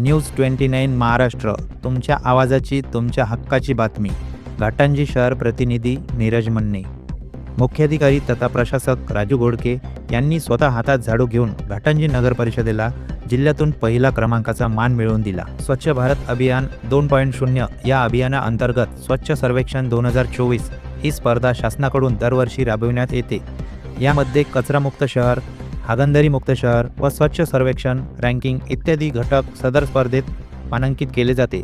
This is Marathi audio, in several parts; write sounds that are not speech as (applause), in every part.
न्यूज ट्वेंटी नाईन महाराष्ट्र तुमच्या आवाजाची तुमच्या हक्काची बातमी. घाटंजी शहर प्रतिनिधी नीरज मन्ने. मुख्याधिकारी तथा प्रशासक राजू गोडके यांनी स्वतः हातात झाडू घेऊन घाटंजी नगर परिषदेला जिल्ह्यातून पहिला क्रमांकाचा मान मिळवून दिला. स्वच्छ भारत अभियान दोन पॉईंट शून्य या अभियानाअंतर्गत स्वच्छ सर्वेक्षण दोन हजार चोवीस ही स्पर्धा शासनाकडून दरवर्षी राबविण्यात येते. यामध्ये कचरामुक्त शहर हागंदरीमुक्त शहर व स्वच्छ सर्वेक्षण रँकिंग इत्यादी घटक सदर स्पर्धेत मानांकित केले जाते.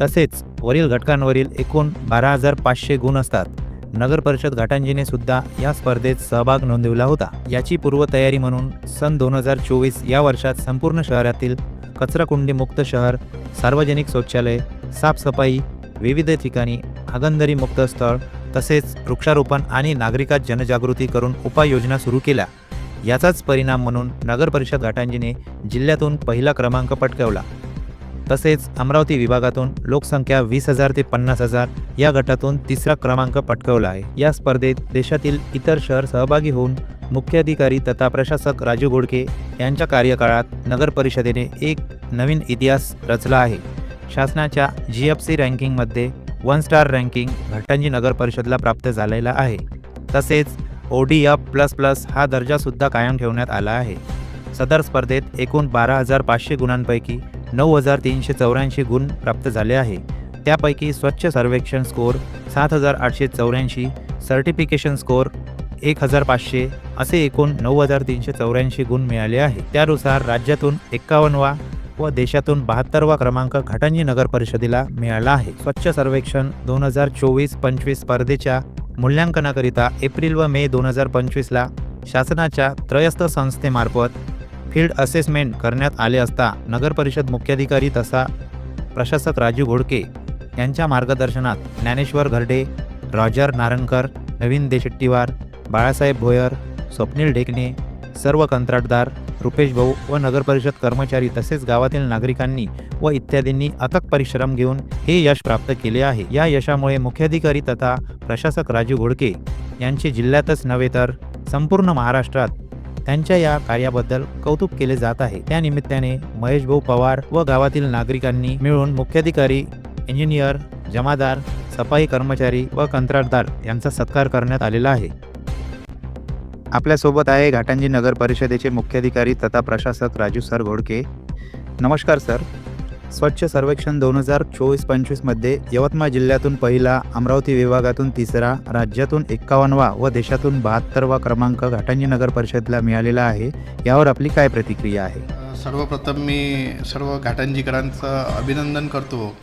तसेच वरील घटकांवरील एकूण बारा हजार पाचशे गुण असतात. नगर परिषद घाटांजीने सुद्धा या स्पर्धेत सहभाग नोंदविला होता. याची पूर्वतयारी म्हणून सन दोन हजार चोवीस या वर्षात संपूर्ण शहरातील कचराकुंडी मुक्त शहर सार्वजनिक शौचालय साफसफाई विविध ठिकाणी हागंदरी मुक्त स्थळ तसेच वृक्षारोपण आणि नागरिकात जनजागृती करून उपाययोजना सुरू केल्या. याचाच परिणाम म्हणून नगरपरिषद घाटांजीने जिल्ह्यातून पहिला क्रमांक पटकावला. तसेच अमरावती विभागातून लोकसंख्या वीस हजार ते पन्नास हजार या गटातून तिसरा क्रमांक पटकावला आहे. या स्पर्धेत देशातील इतर शहर सहभागी होऊन मुख्याधिकारी तथा प्रशासक राजू गोडके यांच्या कार्यकाळात नगर परिषदेने एक नवीन इतिहास रचला आहे. शासनाच्या जी एफ सी रँकिंगमध्ये वन स्टार रँकिंग घटांजी नगर परिषदला प्राप्त झालेला आहे. तसेच O D F plus plus हा दर्जासुद्धा कायम ठेवण्यात आला आहे. सदर स्पर्धेत एकूण बारा हजार पाचशे गुणांपैकी नऊ हजार तीनशे चौऱ्याऐंशी गुण प्राप्त झाले आहे. त्यापैकी स्वच्छ सर्वेक्षण स्कोअर सात हजार आठशे चौऱ्याऐंशी सर्टिफिकेशन स्कोअर एक हजार पाचशे असे एकूण नऊ हजार तीनशे चौऱ्याऐंशी गुण मिळाले आहे. त्यानुसार राज्यातून एक्कावन्नवा व देशातून बहात्तरवा क्रमांक घाटंजी नगर परिषदेला मिळाला आहे. स्वच्छ सर्वेक्षण दोन हजार चोवीस पंचवीस स्पर्धेच्या मूल्यांकनाकरिता एप्रिल व मे दोन हजार पंचवीसला शासनाच्या त्रयस्थ संस्थेमार्फत फील्ड असेसमेंट करण्यात आले असता नगरपरिषद मुख्याधिकारी तसा प्रशासक राजू घोडके यांच्या मार्गदर्शनात ज्ञानेश्वर घरडे रॉजर नारणकर नवीन देशेट्टीवार बाळासाहेब भोयर स्वप्नील ढेकणे सर्व कंत्राटदार रुपेश भाऊ व नगरपरिषद कर्मचारी तसेच गावातील नागरिकांनी व इत्यादींनी अथक परिश्रम घेऊन हे यश प्राप्त केले आहे. या यशामुळे मुख्याधिकारी तथा प्रशासक राजू घोडके यांचे जिल्ह्यातच नव्हे तर संपूर्ण महाराष्ट्रात त्यांच्या या कार्याबद्दल कौतुक केले जात आहे. त्या निमित्ताने महेश भाऊ पवार व गावातील नागरिकांनी मिळून मुख्याधिकारी इंजिनियर जमादार सफाई कर्मचारी व कंत्राटदार यांचा सत्कार करण्यात आलेला आहे. आपल्यासोबत आहे घाटंजी नगर परिषदेचे मुख्याधिकारी तथा प्रशासक राजू सर घोडके. नमस्कार सर. स्वच्छ सर्वेक्षण दोन हजार चोवीस पंचवीसमध्ये यवतमाळ जिल्ह्यातून पहिला अमरावती विभागातून तिसरा राज्यातून एक्कावन्नवा व देशातून बहात्तरवा क्रमांक घाटंजी नगर परिषदेला मिळालेला आहे. यावर आपली काय प्रतिक्रिया आहे? सर्वप्रथम मी सर्व घाटंजीकरांचं अभिनंदन करतो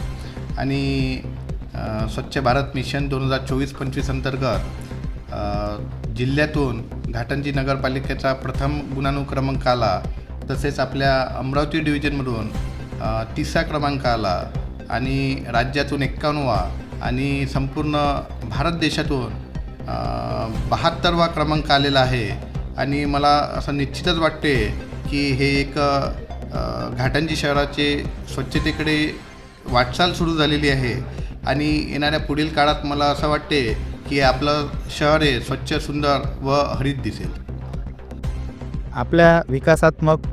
आणि स्वच्छ भारत मिशन दोन हजार चोवीस पंचवीस अंतर्गत जिल्ह्यातून घाटंजी नगरपालिकेचा प्रथम गुणानुक्रमांक आला तसेच आपल्या अमरावती डिव्हिजनमधून तिसरा क्रमांक आला आणि राज्यातून एक्कावन्नवा आणि संपूर्ण भारत देशातून बहात्तरवा क्रमांक आलेला आहे. आणि मला असं निश्चितच वाटते की हे एक घाटंजी शहराचे स्वच्छतेकडे वाटचाल सुरू झालेली आहे. आणि येणाऱ्या पुढील काळात मला असं वाटते की आपलं शहर हे स्वच्छ सुंदर व हरित दिसेल. आपल्या विकासात्मक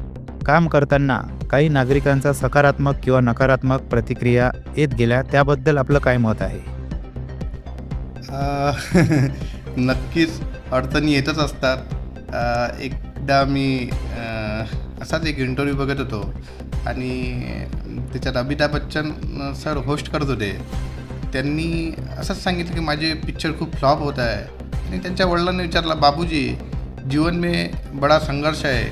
काम करताना काही नागरिकांचा सकारात्मक किंवा नकारात्मक प्रतिक्रिया येत गेल्या त्याबद्दल आपलं काय मत आहे? (laughs) नक्कीच अडचणी येतच असतात. एकदा मी असाच एक इंटरव्ह्यू बघत होतो आणि त्याच्यात अमिताभ बच्चन सर होस्ट करत होते. त्यांनी असंच सांगितलं की माझे पिक्चर खूप फ्लॉप होत आहे. आणि त्यांच्या वडिलांनी विचारला बाबूजी जीवन में बडा संघर्ष आहे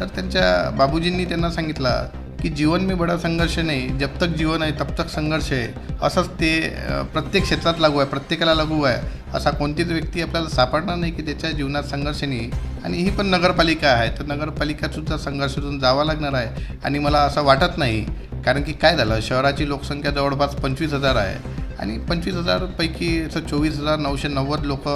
तर त्यांच्या बाबूजींनी त्यांना सांगितलं की जीवन मी बडा संघर्ष नाही जब तक जीवन आहे तब तक संघर्ष आहे असंच ते प्रत्येक क्षेत्रात लागू आहे प्रत्येकाला लागू आहे. असा कोणतीच व्यक्ती आपल्याला सापडणार नाही की त्याच्या जीवनात संघर्ष नाही. आणि ही पण नगरपालिका आहे तर नगरपालिकासुद्धा संघर्षातून जावं लागणार आहे. आणि मला असं वाटत नाही कारण की काय झालं शहराची लोकसंख्या जवळपास पंचवीस हजार आहे. आणि पंचवीस हजारपैकी असं चोवीस हजार नऊशे नव्वद लोक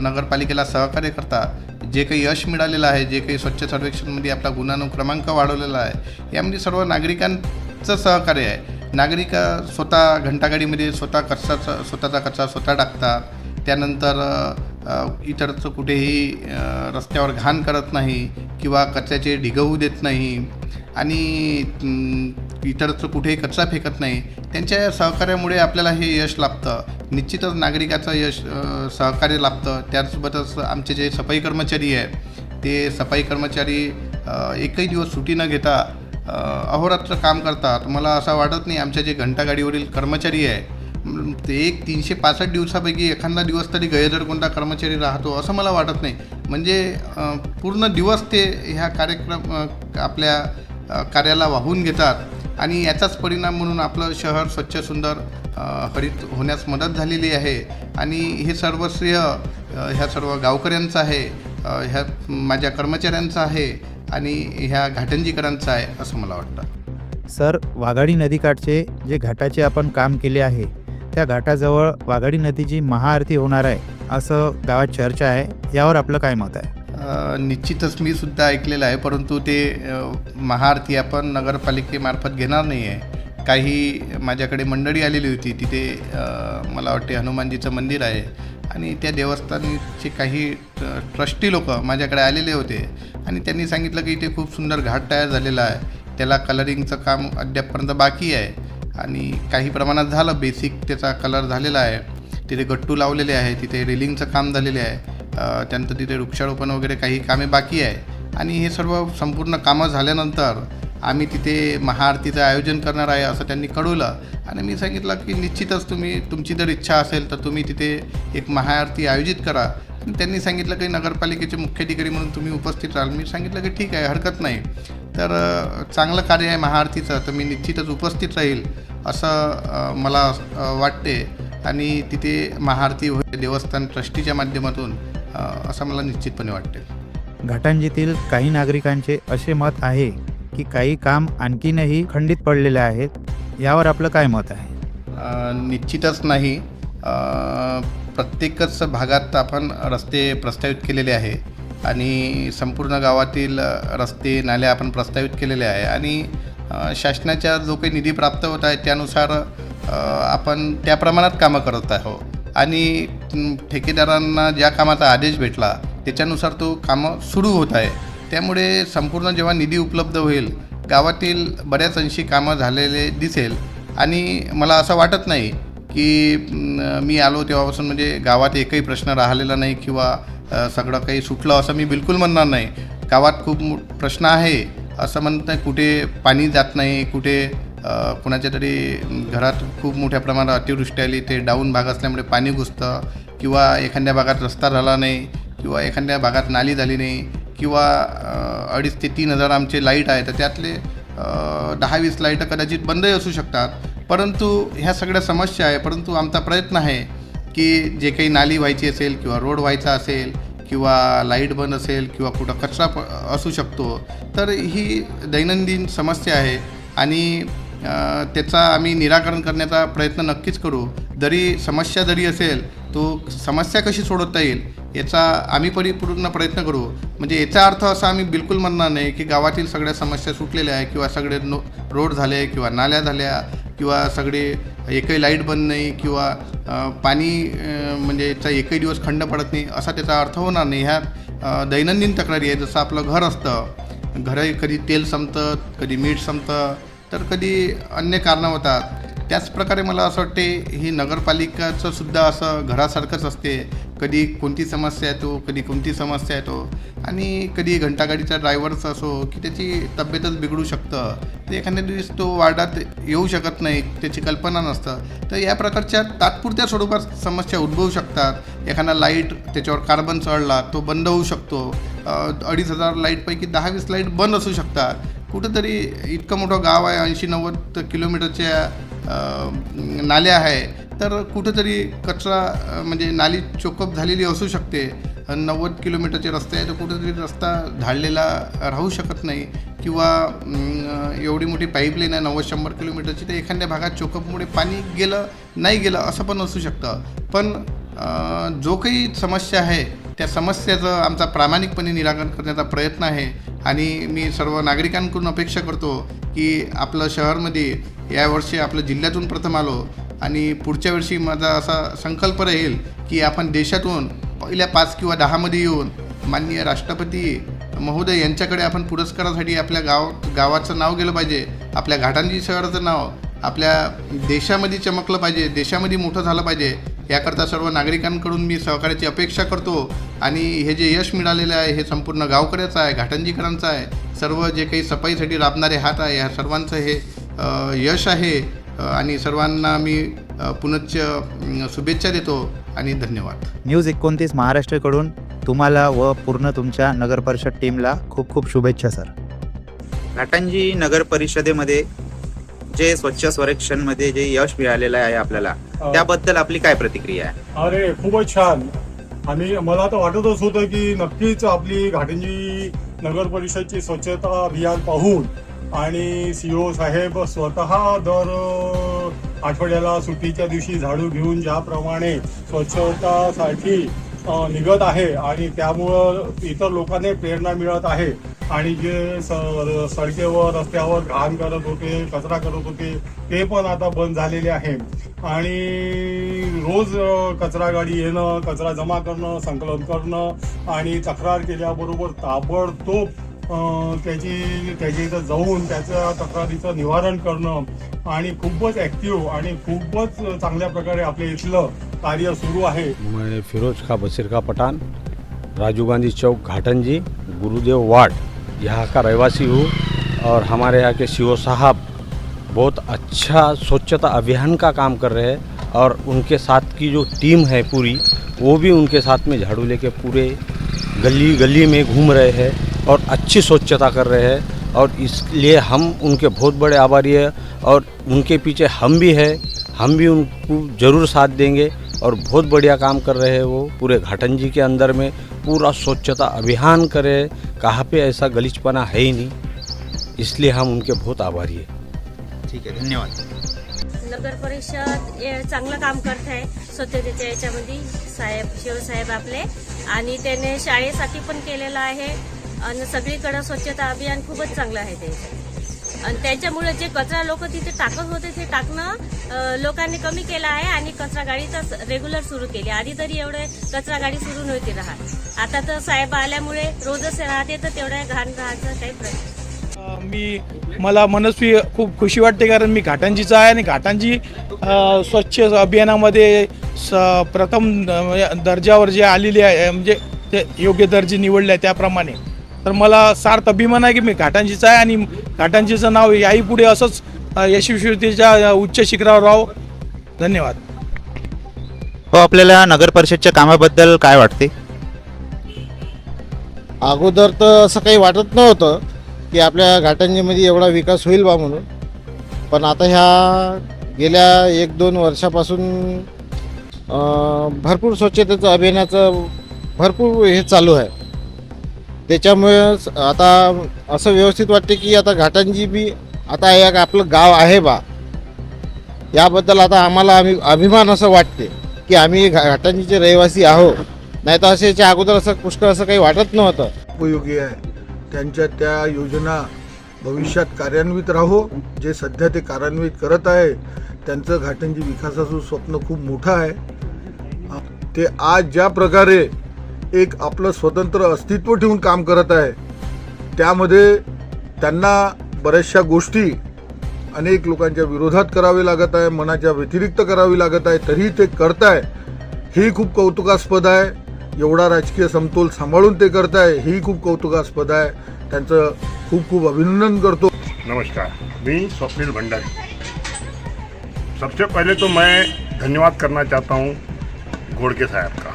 नगरपालिकेला सहकार्य करतात. जे काही यश मिळालेलं आहे जे काही स्वच्छ सर्वेक्षणमध्ये आपला गुणानुक्रमांक वाढवलेला आहे यामध्ये सर्व नागरिकांचं सहकार्य आहे. नागरिक स्वतः घंटागाडीमध्ये स्वतः कचरा स्वतःचा कचरा स्वतः टाकतात. त्यानंतर इतरचं कुठेही रस्त्यावर घाण करत नाही किंवा कचऱ्याचे ढिगवू देत नाही. आणि इतरचं इतरत्र कुठेही कचरा फेकत नाही. त्यांच्या सहकार्यामुळे आपल्याला हे यश लाभतं. निश्चितच नागरिकाचं यश सहकार्य लाभतं. त्याचसोबतच आमचे जे सफाई कर्मचारी आहे ते सफाई कर्मचारी एकही दिवस सुटी न घेता अहोरात्र काम करतात. मला असं वाटत नाही आमच्या जे घंटागाडीवरील कर्मचारी आहे ते एक तीनशे पासष्ट दिवसापैकी एखादा दिवस तरी गैरहजर कोणता कर्मचारी राहतो असं मला वाटत नाही. म्हणजे पूर्ण दिवस ते ह्या कार्यक्रम आपल्या कार्याला वाहून घेतात. आणि याचाच परिणाम म्हणून आपलं शहर स्वच्छ सुंदर हरित होण्यास मदत झालेली आहे. आणि हे सर्व श्रेय ह्या सर्व गावकऱ्यांचं आहे ह्या माझ्या कर्मचाऱ्यांचं आहे आणि ह्या घाटंजीकरांचं आहे असं मला वाटतं. सर वाघाडी नदीकाठचे जे घाटाचे आपण काम केले आहे त्या घाटाजवळ वाघाडी नदीची महाआरती होणार आहे असं गावात चर्चा आहे. यावर आपलं काय मत आहे? निश्चितच मी सुद्धा ऐकलेलं आहे परंतु ते महाआरती आपण नगरपालिकेमार्फत घेणार नाही आहे काही माझ्याकडे मंडळी आलेली होती तिथे मला वाटते हनुमानजीचं मंदिर आहे. आणि त्या देवस्थानचे काही ट्रस्टी लोक माझ्याकडे आलेले होते. आणि त्यांनी सांगितलं की इथे खूप सुंदर घाट तयार झालेला आहे. त्याला कलरिंगचं काम अद्यापपर्यंत बाकी आहे. आणि काही प्रमाणात झालं बेसिक त्याचा कलर झालेला आहे. तिथे गट्टू लावलेले आहे तिथे रेलिंगचं काम झालेले आहे. त्यानंतर तिथे वृक्षारोपण वगैरे काही कामे बाकी आहे. आणि हे सर्व संपूर्ण कामं झाल्यानंतर आम्ही तिथे महाआरतीचं आयोजन करणार आहे असं त्यांनी कळवलं. आणि मी सांगितलं की निश्चितच तुम्ही तुमची जर इच्छा असेल तर तुम्ही तिथे एक महाआरती आयोजित करा. त्यांनी सांगितलं की नगरपालिकेचे मुख्याधिकारी म्हणून तुम्ही उपस्थित राहाल. मी सांगितलं की ठीक आहे हरकत नाही. तर चांगलं कार्य आहे महाआरतीचं तर मी निश्चितच उपस्थित राहील असं मला वाटते. आणि तिथे महाआरती होईल देवस्थान ट्रस्टीच्या माध्यमातून. असं मला निश्चितपणे वाटते घाटांजीतील काही नागरिकांचे असे मत आहे की काही काम आणखीनही खंडित पडलेले आहेत यावर आपलं काय मत आहे? निश्चितच नाही. प्रत्येकच भागात आपण रस्ते प्रस्तावित केलेले आहे आणि संपूर्ण गावातील रस्ते नाल्या आपण प्रस्तावित केलेले आहे आणि शासनाच्या जो काही निधी प्राप्त होत आहे त्यानुसार आपण त्या प्रमाणात कामं करत आहोत. आणि ठेकेदारांना ज्या कामाचा आदेश भेटला त्याच्यानुसार तो कामं सुरू होत आहे. त्यामुळे संपूर्ण जेव्हा निधी उपलब्ध होईल गावातील बऱ्याच अंशी कामं झालेले दिसेल. आणि मला असं वाटत नाही की मी आलो तेव्हापासून म्हणजे गावात एकही प्रश्न राहिलेला नाही किंवा सगळं काही सुटलं असं मी बिलकुल म्हणणार नाही. गावात खूप प्रश्न आहे असं म्हणत नाही कुठे पाणी जात नाही कुठे कुणाच्या तरी घरात खूप मोठ्या प्रमाणात अतिवृष्टी आली ते डाऊन भाग असल्यामुळे पाणी घुसतं किंवा एखाद्या भागात रस्ता झाला नाही किंवा एखाद्या भागात नाली झाली नाही किंवा अडीच ते तीन हजार आमचे लाइट आहे तर त्यातले दहा वीस लाईटं कदाचित बंदही असू शकतात. परंतु ह्या सगळ्या समस्या आहे परंतु आमचा प्रयत्न आहे की जे काही नाली व्हायची असेल किंवा रोड व्हायचा असेल किंवा लाइट बंद असेल किंवा कुठं कचरा प असू शकतो तर ही दैनंदिन समस्या आहे. आणि त्याचा आम्ही निराकरण करण्याचा प्रयत्न नक्कीच करू. जरी समस्या जरी असेल तो समस्या कशी सोडवता येईल याचा आम्ही परिपूर्ण प्रयत्न करू. म्हणजे याचा अर्थ असा आम्ही बिलकुल म्हणणार नाही की गावातील सगळ्या समस्या सुटलेल्या आहे किंवा सगळे नो रोड झाले किंवा नाल्या झाल्या किंवा सगळे एकही लाइट बंद नाही किंवा पाणी म्हणजे याचा एकही दिवस खंड पडत नाही असा त्याचा अर्थ होणार नाही. ह्या दैनंदिन तक्रारी आहे जसं आपलं घर असतं घरही कधी तेल संपतं कधी मीठ संपतं तर कधी अन्य कारणं होतात. त्याचप्रकारे मला असं वाटते ही नगरपालिकाचं सुद्धा असं घरासारखंच असते. कधी कोणती समस्या येतो कधी कोणती समस्या येतो. आणि कधी घंटागाडीचा ड्रायव्हरचा असो की त्याची तब्येतच बिघडू शकतं. तर एखाद्या दिवस तो वार्डात येऊ शकत नाही त्याची कल्पना नसतं. तर या प्रकारच्या तात्पुरत्या स्वरूपात समस्या उद्भवू शकतात. एखादा लाइट त्याच्यावर कार्बन चढला तो बंद होऊ शकतो. अडीच हजार लाईटपैकी दहा वीस लाइट बंद असू शकतात. कुठंतरी इतकं मोठं गाव आहे ऐंशी नव्वद किलोमीटरच्या नाल्या आहे तर कुठंतरी कचरा म्हणजे नाली चोकअप झालेली असू शकते. नव्वद किलोमीटरचे रस्ते आहे तर कुठंतरी रस्ता झाडलेला राहू शकत नाही. किंवा एवढी मोठी पाईपलाईन आहे नव्वद शंभर किलोमीटरची तर एखाद्या भागात चोकअपमुळे पाणी गेलं नाही गेलं असं पण असू शकतं. पण जो काही समस्या आहे त्या समस्येचं आमचा प्रामाणिकपणे निराकरण करण्याचा प्रयत्न आहे. आणि मी सर्व नागरिकांकडून अपेक्षा करतो की आपलं शहरमध्ये यावर्षी आपलं जिल्ह्यातून प्रथम आलो आणि पुढच्या वर्षी माझा असा संकल्प राहील की आपण देशातून पहिल्या पाच किंवा दहामध्ये येऊन माननीय राष्ट्रपती महोदय यांच्याकडे आपण पुरस्कारासाठी आपल्या गाव गावाचं नाव गेलं पाहिजे आपल्या घाटांजी शहराचं नाव आपल्या देशामध्ये चमकलं पाहिजे देशामध्ये मोठं झालं पाहिजे याकरता सर्व नागरिकांकडून मी सहकार्याची अपेक्षा करतो आणि हे जे यश मिळालेलं आहे हे संपूर्ण गावकऱ्याचं आहे घाटंजीकरांचं आहे सर्व जे काही सफाईसाठी राबणारे हात आहे या सर्वांचं हे यश आहे. आणि सर्वांना मी अ, पुनश्च शुभेच्छा देतो आणि धन्यवाद. न्यूज एकोणतीस महाराष्ट्रकडून तुम्हाला व पूर्ण तुमच्या नगर परिषद टीमला खूप खूप शुभेच्छा सर. घाटंजी नगर परिषदेमध्ये जे स्वच्छ सर्वेक्षणमध्ये जे यश मिळालेलं आहे आपल्याला त्याबद्दल आपली काय प्रतिक्रिया आहे? अरे खूपच छान. आणि मला तर वाटतच होतं की नक्कीच आपली घाटंजी नगर परिषदची स्वच्छता अभियान पाहून आणि सीओ साहेब स्वतः दर आठवड्याला सुट्टीच्या दिवशी झाडू घेऊन ज्याप्रमाणे स्वच्छतासाठी निघत आहे आणि त्यामुळं इतर लोकांना प्रेरणा मिळत आहे. आणि जे सडकेवर रस्त्यावर घाण करत होते कचरा करत होते ते पण आता बंद झालेले आहे. आणि रोज कचरा गाडी येणं कचरा जमा करणं संकलन करणं आणि तक्रार केल्याबरोबर ताबडतोब त्याची त्याच्या इथं जाऊन त्याच्या तक्रारीचं निवारण करणं आणि खूपच ॲक्टिव्ह आणि खूपच चांगल्या प्रकारे आपल्या इथलं कार्य सुरू आहे. मैं फिरोज खा बशीर पठाण राजीव गांधी चौक घाटंजी गुरुदेव वाट यहाँ का रहिवासी हूँ और हमारे यहाँ के सी साहब बहुत अच्छा स्वच्छता अभियान का काम कर रहे हैं और उनके साथ की जो टीम है पूरी, वो भी उनके साथ में झाड़ू लेके पूरे गली गली में घूम रहे हैं और अच्छी स्वच्छता कर रहे हैं और इसलिए हम उनके बहुत बड़े आभारी हैं और उनके पीछे हम भी हैं, हम भी उनको ज़रूर साथ देंगे और बहुत बढ़िया काम कर रहे हैं वो पूरे घाटन जी के अंदर में, पूरा स्वच्छता अभियान करे, कहाँ पे ऐसा गलीचपना है ही नहीं, इसलिए हम उनके बहुत आभारी हैं। ठीक आहे धन्यवाद. नगर परिषद हे चांगलं काम करत आहे. स्वच्छतेच्या याच्यामध्ये साहेब शिवसाहेब आपले. आणि त्याने शाळेसाठी पण केलेलं आहे. आणि सगळीकडं स्वच्छता अभियान खूपच चांगलं आहे ते. आणि त्याच्यामुळे जे कचरा लोक तिथे टाकत होते ते टाकणं लोकांनी कमी केलं आहे आणि कचरा गाडीचा रेग्युलर सुरू केली. आधी तरी एवढे कचरा गाडी सुरू नव्हती राहत. आता तर साहेब आल्यामुळे रोजच राहते तर तेवढ्या घाण राहायचं काही प्रश्न मी मला मनस्वी खूप खुशी वाटते कारण मी घाटांजीचा आहे आणि घाटांजी स्वच्छ अभियानामध्ये स प्रथम दर्जावर जे आलेली आहे म्हणजे ते योग्य दर्जे निवडले आहे त्याप्रमाणे. तर मला सार्थ अभिमान आहे की मी घाटांजीचा आहे आणि घाटांजीचं नाव याही पुढे असंच यशस्वीतेच्या उच्च शिखरावर राहो. धन्यवाद. हो आपल्याला नगर परिषदच्या कामाबद्दल काय वाटते? अगोदर तर असं काही वाटत नव्हतं. की आपल्या घाटंजीमध्ये एवढा विकास होईल बा म्हणून. पण आता ह्या गेल्या एक दोन वर्षापासून भरपूर स्वच्छतेचं अभियानाचं भरपूर हे चालू आहे. त्याच्यामुळे आता असं व्यवस्थित वाटते की आता घाटंजी बी आता एक आपलं गाव आहे बा. याबद्दल आता आम्हाला आम्ही अभिमान असं वाटते की आम्ही घा- घाटंजीचे रहिवासी आहो नाही तर असे याच्या अगोदर असं पुष्कळ असं काही वाटत नव्हतं. उपयोगी आहे. त्यांच्या त्या योजना भविष्यात कार्यान्वित राहो. जे सध्या ते कार्यान्वित करत आहे त्यांचं घाटंजी विकासाचं स्वप्न खूप मोठं आहे. ते आज ज्या प्रकारे एक आपलं स्वतंत्र अस्तित्व ठेवून काम करत आहे त्यामध्ये त्यांना बऱ्याचशा गोष्टी अनेक लोकांच्या विरोधात करावे लागत आहे मनाच्या व्यतिरिक्त करावी लागत आहे तरी ते करताय ही खूप कौतुकास्पद आहे. एवढा राजकीय समतोल सांभाळून ते करताय ही खूप कौतुकास्पद आहे. त्यांचं खूप खूप अभिनंदन करतो. नमस्कार. मी स्वप्निल भंडारी. सबसे पहले तो मैं धन्यवाद करना चाहता हूँ घोड़के साहब का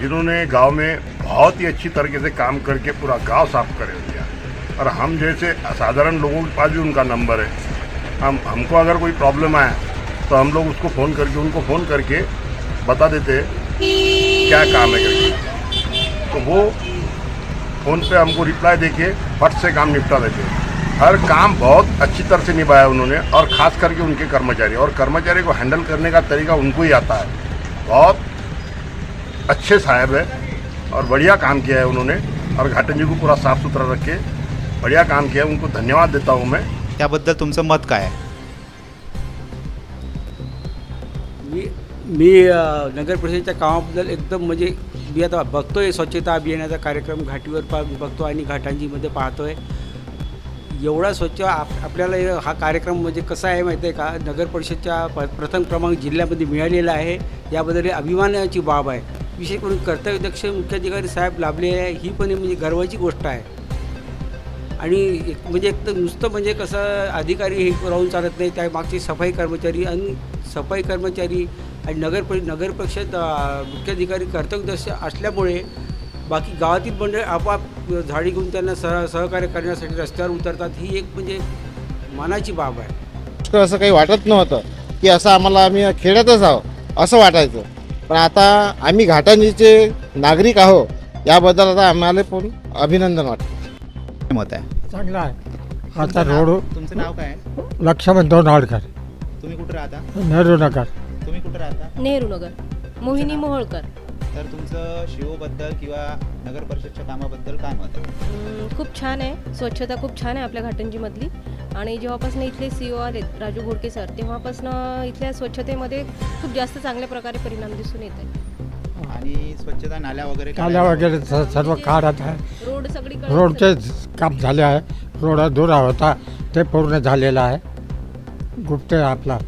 जिन्होंने गांव में बहुत ही अच्छी तरीके से काम करके पूरा गांव साफ कर दिया। और हम जैसे असाधारण लोगों के पास भी उनका नंबर है। हम हमको अगर कोई प्रॉब्लम आए तो हम लोग उसको फ़ोन करके उनको फ़ोन करके बता देते हैं। क्या काम है करके? तो वो फ़ोन पे हमको रिप्लाई देके फट से काम निपटा देते हैं। हर काम बहुत अच्छी तरह से निभाया उन्होंने और ख़ास करके उनके कर्मचारी। और कर्मचारी को हैंडल करने का तरीका उनको ही आता है। बहुत अच्छे साहब है और बढ़िया काम किया है उन्होंने। और घाटन जी को पूरा साफ़ सुथरा रख। के बढ़िया काम किया है, उनको धन्यवाद देता हूँ मैं। त्याबद्दल तुमचं मत काय आहे मी नगर परिषदेच्या कामाबद्दल एकदम म्हणजे मी आता आहे स्वच्छता अभियानाचा कार्यक्रम घाटीवर पा बघतो आणि घाटांजीमध्ये पाहतो आहे एवढा स्वच्छ आप आपल्याला हा कार्यक्रम म्हणजे कसा आहे माहिती आहे का? नगर परिषदच्या प प्रथम क्रमांक जिल्ह्यामध्ये मिळालेला आहे. याबद्दल अभिमानाची बाब आहे. विशेष करून कर्तव्यदक्ष मुख्याधिकारी साहेब लाभले आहे. ही पण म्हणजे गर्वाची गोष्ट आहे. आणि एक म्हणजे एक तर नुसतं म्हणजे कसं अधिकारी हे राहून चालत नाही त्या मागची सफाई कर्मचारी आणि सफाई कर्मचारी आणि नगर परि नगर परिषद मुख्याधिकारी कर्तव्यदक्ष असल्यामुळे बाकी गावातील मंडळ आपोआप झाडी घेऊन त्यांना सह सहकार्य करण्यासाठी रस्त्यावर उतरतात. ही एक म्हणजे मानाची बाब आहे. तर असं काही वाटत नव्हतं की असं आम्हाला आम्ही खेड्यातच आहोत असं वाटायचं. पण आता आम्ही घाटांजीचे नागरिक आहो याबद्दल आता आम्हाला पण अभिनंदन वाटतं. मत आहे? चांगला आहे. आता रोड तुमचं नाव काय आहे? लक्ष्मण दोनाडकर तुम्ही कुठे राहता? नेहरू नगर. तुम्ही कुठे राहता? नेहरू नगर मोहिनी मोहोळकर. तर तुमचं शिवबद्दल किंवा नगर परिषदच्या कामाबद्दल काय मत आहे? अं, खूप छान आहे. स्वच्छता खूप छान आहे आपल्या घाटंजीमधली. आणि जेव्हापासून इथले सी ओ आलेत राजू घोडके सर तेव्हापासून इथल्या स्वच्छतेमध्ये खूप जास्त चांगल्या प्रकारे परिणाम दिसून येत आहे आणि स्वच्छता नाल्या वगैरे नाल्या वगैरे स- सर्व काढत आहे. रोड सगळीकडे रोडचे काम झाले आहे. रोड दुरा होता ते पूर्ण झालेलं आहे. गुप्ते आपला.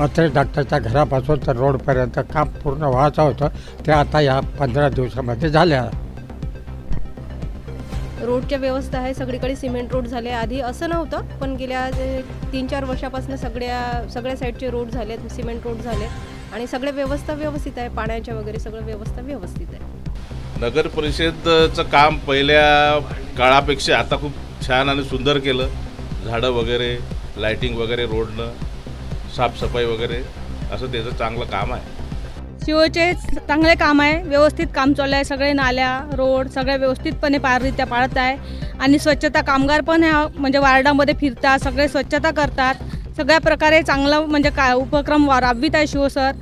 अथे डॉक्टरच्या घरापासून तर रोडपर्यंत काम पूर्ण व्हायचं होतं ते आता या पंधरा दिवसामध्ये झाले आहे रोडच्या व्यवस्था आहे सगळीकडे सिमेंट रोड झाले. आधी असं नव्हतं पण गेल्या तीन चार वर्षापासून सगळ्या सगळ्या साईडचे रोड झालेत सिमेंट रोड झाले. आणि सगळ्या व्यवस्था व्यवस्थित आहे पाण्याच्या वगैरे सगळं व्यवस्था व्यवस्थित आहे. नगर परिषदचं काम पहिल्या काळापेक्षा आता खूप छान आणि सुंदर केलं. झाडं वगैरे लाईटिंग वगैरे रोडनं. साफसफाई वगैरे असं त्याचं चांगलं काम आहे. शिवचे चांगले काम आहे व्यवस्थित काम चालू आहे सगळे नाल्या रोड सगळे व्यवस्थितपणे पाररित्या पाळत आहे. आणि स्वच्छता कामगार पण ह्या म्हणजे वार्डामध्ये फिरतात सगळे स्वच्छता करतात. सगळ्या प्रकारे चांगलं म्हणजे का उपक्रम राबवित आहे शिव सर.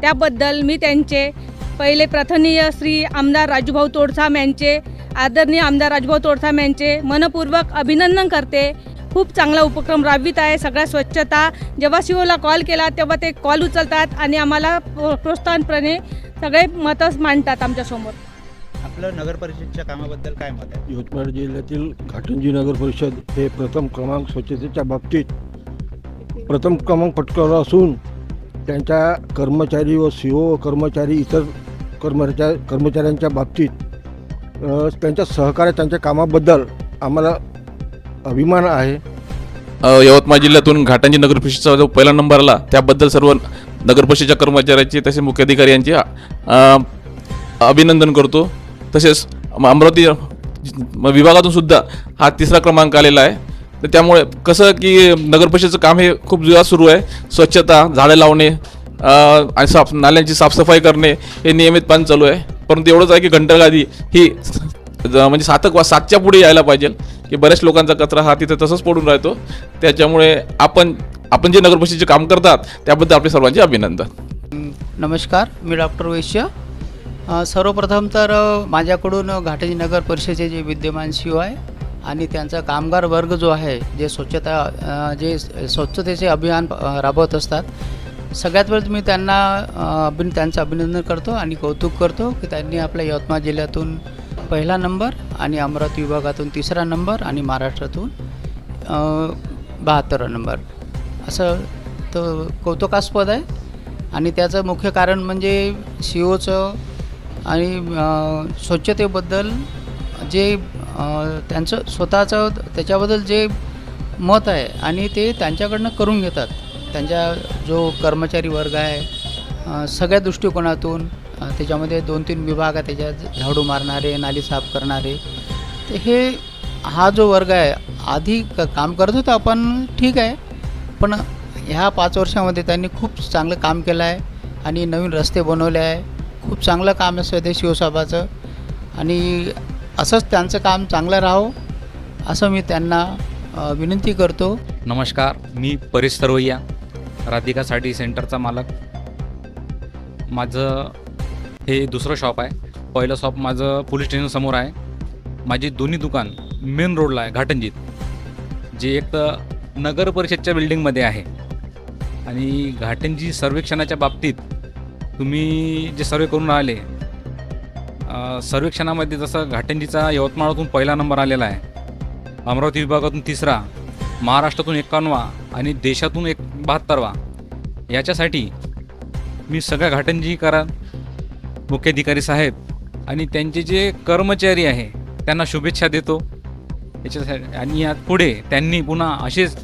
त्याबद्दल मी त्यांचे पहिले प्रथनीय श्री आमदार राजूभाऊ तोडसाम यांचे आदरणीय आमदार राजूभाऊ तोडसाम यांचे मनपूर्वक अभिनंदन करते. खूप चांगला उपक्रम राबवित आहे. सगळ्या स्वच्छता जेव्हा शिवला कॉल केला तेव्हा ते कॉल उचलतात आणि आम्हाला प्रो- प्रोत्साहनप्रणे सगळे मतच मांडतात आमच्यासमोर आपलं नगर परिषदच्या कामाबद्दल काय मत आहे? यवतमाळ जिल्ह्यातील घाटंजी नगर परिषद हे प्रथम क्रमांक स्वच्छतेच्या बाबतीत प्रथम क्रमांक पटकावला असून त्यांच्या कर्मचारी व सी ओ कर्मचारी इतर कर्मचारी कर्मचाऱ्यांच्या बाबतीत त्यांच्या सहकार्य त्यांच्या कामाबद्दल आम्हाला अभिमान आहे. अ, यवतमाळ जिल्ह्यातून घाटांजी नगर परिषदचा जो पहिला नंबर आला त्याबद्दल सर्व नगर परिषदेच्या कर्मचाऱ्यांचे तसेच मुख्याधिकारी यांचे अ, अभिनंदन करतो. तसेच अम- अमरावती म- विभागातून सुद्धा हा तिसरा क्रमांक आलेला आहे. तर त्यामुळे कसं की नगर परिषदेचं काम हे खूप जोरात सुरू आहे. स्वच्छता झाडं लावणे अ, आणि साफ नाल्यांची साफसफाई करणे हे नियमितपणे चालू आहे. परंतु एवढंच आहे की घंटागादी ही ज- म्हणजे सातक वा सातच्या पुढे यायला पाहिजे. की बऱ्याच लोकांचा कचरा हा तिथे तसंच पडून राहतो. त्याच्यामुळे आपण आपण जे नगरपरिषदेचे काम करतात त्याबद्दल आपले सर्वांचे अभिनंदन. नमस्कार मी डॉक्टर वैश्य. सर्वप्रथम तर माझ्याकडून घाटाजी नगर परिषदेचे जे विद्यमान शिव आहे आणि त्यांचा कामगार वर्ग जो आहे जे स्वच्छता जे स्वच्छतेचे अभियान राबवत असतात सगळ्यात वेळेस मी त्यांना अभिन त्यांचं अभिनंदन करतो आणि कौतुक करतो की त्यांनी आपल्या यवतमाळ जिल्ह्यातून पहिला नंबर आणि अमरावती विभागातून तिसरा नंबर आणि महाराष्ट्रातून बहात्तरा नंबर. असं तर कौतुकास्पद आहे. आणि त्याचं मुख्य कारण म्हणजे सी ओचं आणि स्वच्छतेबद्दल जे त्यांचं स्वतःचं त्याच्याबद्दल जे मत आहे आणि ते त्यांच्याकडनं करून घेतात. त्यांच्या जो कर्मचारी वर्ग आहे सगळ्या दृष्टिकोनातून त्याच्यामध्ये दोन तीन विभाग आहे त्याच्यात झाडू मारणारे नाली साफ करणारे. तर हे हा जो वर्ग आहे आधी क काम करत होतो आपण ठीक आहे. पण ह्या पाच वर्षामध्ये त्यांनी खूप चांगलं काम केलं आहे आणि नवीन रस्ते बनवले आहे. खूप चांगलं काम असं ते शिवसाहेबाचं आणि असंच त्यांचं काम चांगलं राहो असं मी त्यांना विनंती करतो. नमस्कार मी परेश सरवैया राधिका साडी सेंटरचा मालक. माझं हे दुसरं शॉप आहे. पहिलं शॉप माझं पोलीस स्टेशनसमोर आहे. माझी दोन्ही दुकान मेन रोडला आहे घाटंजीत. जे एक तर नगर परिषदच्या बिल्डिंगमध्ये आहे. आणि घाटंजी सर्वेक्षणाच्या बाबतीत तुम्ही जे सर्वे करून राहिले सर्वेक्षणामध्ये जसं घाटंजीचा यवतमाळातून पहिला नंबर आलेला आहे. अमरावती विभागातून तिसरा महाराष्ट्रातून एकावन्नवा आणि देशातून एक बहात्तरवा. याच्यासाठी मी सगळ्या घाटंजीकरा मुख्याधिकारी साहेब आणि त्यांचे जे कर्मचारी आहे त्यांना शुभेच्छा देतो. याच्यासाठी आणि यात पुढे त्यांनी पुन्हा असेच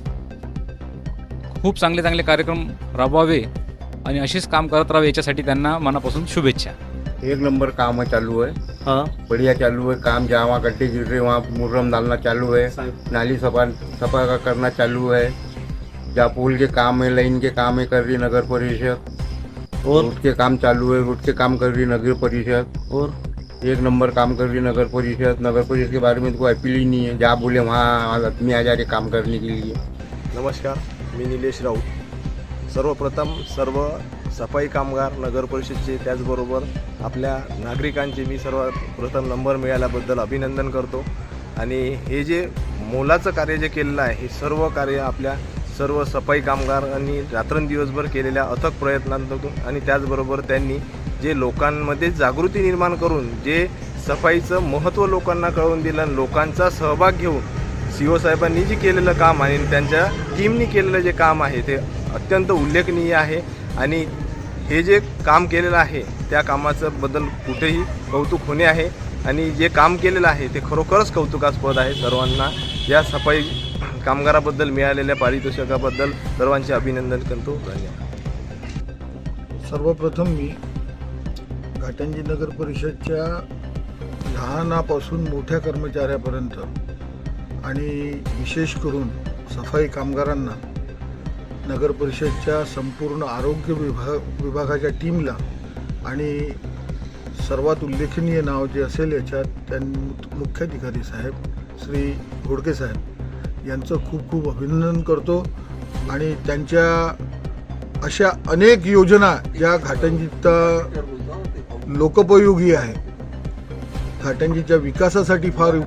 खूप चांगले चांगले कार्यक्रम राबवावे आणि असेच काम करत राहावे याच्यासाठी त्यांना मनापासून शुभेच्छा. एक नंबर काम चालू है हाँ. बढ़िया चालू है काम जहाँ वहाँ गड्ढे गिर रहे वहाँ मुर्रम डालना चालू है नाली सफा सफा का करना चालू है जहाँ पुल के काम है लाइन के काम है कर रही नगर परिषद. और? रोड के काम चालू है रोड के काम कर रही नगर परिषद। और? एक नंबर काम कर रही नगर परिषद। नगर परिषद के बारे में तो कोई अपील ही नहीं है। जहाँ बोले वहाँ आदमी आ जा रहे काम करने के लिए। नमस्कार मी निलेश राऊत। सर्वप्रथम सर्व सफाई कामगार नगर परिषदचे त्याचबरोबर आपल्या नागरिकांचे मी सर्वप्रथम नंबर मिळाल्याबद्दल अभिनंदन करतो. आणि हे जे मोलाचं कार्य जे केलेलं आहे हे सर्व कार्य आपल्या सर्व सफाई कामगारांनी रात्रंदिवसभर केलेल्या अथक प्रयत्नांतून आणि त्याचबरोबर त्यांनी जे लोकांमध्ये जागृती निर्माण करून जे सफाईचं महत्त्व लोकांना कळवून दिलं आणि लोकांचा सहभाग घेऊन सी ओ साहेबांनी जे केलेलं काम आहे आणि त्यांच्या टीमनी केलेलं जे काम आहे ते अत्यंत उल्लेखनीय आहे. आणि हे जे काम केलेलं आहे त्या कामाचं बद्दल कुठेही कौतुक होणे आहे. आणि जे काम केलेलं आहे ते खरोखरच कौतुकास्पद आहे सर्वांना. या सफाई कामगाराबद्दल मिळालेल्या पारितोषिकाबद्दल सर्वांचे अभिनंदन करतो. धन्यवाद. सर्वप्रथम मी घाटंजी नगर परिषदच्या लहानापासून मोठ्या कर्मचाऱ्यापर्यंत आणि विशेष करून सफाई कामगारांना नगर परिषदच्या संपूर्ण आरोग्य विभाग विभागाच्या टीमला आणि सर्वात उल्लेखनीय नाव जे असेल याच्यात त्यां मुख्याधिकारी साहेब श्री घोडके साहेब. यांचं खूप खूप अभिनंदन करतो. आणि त्यांच्या अशा अनेक योजना ज्या घाटंजीचा लोकोपयोगी आहे. घाटंजीच्या विकासासाठी फार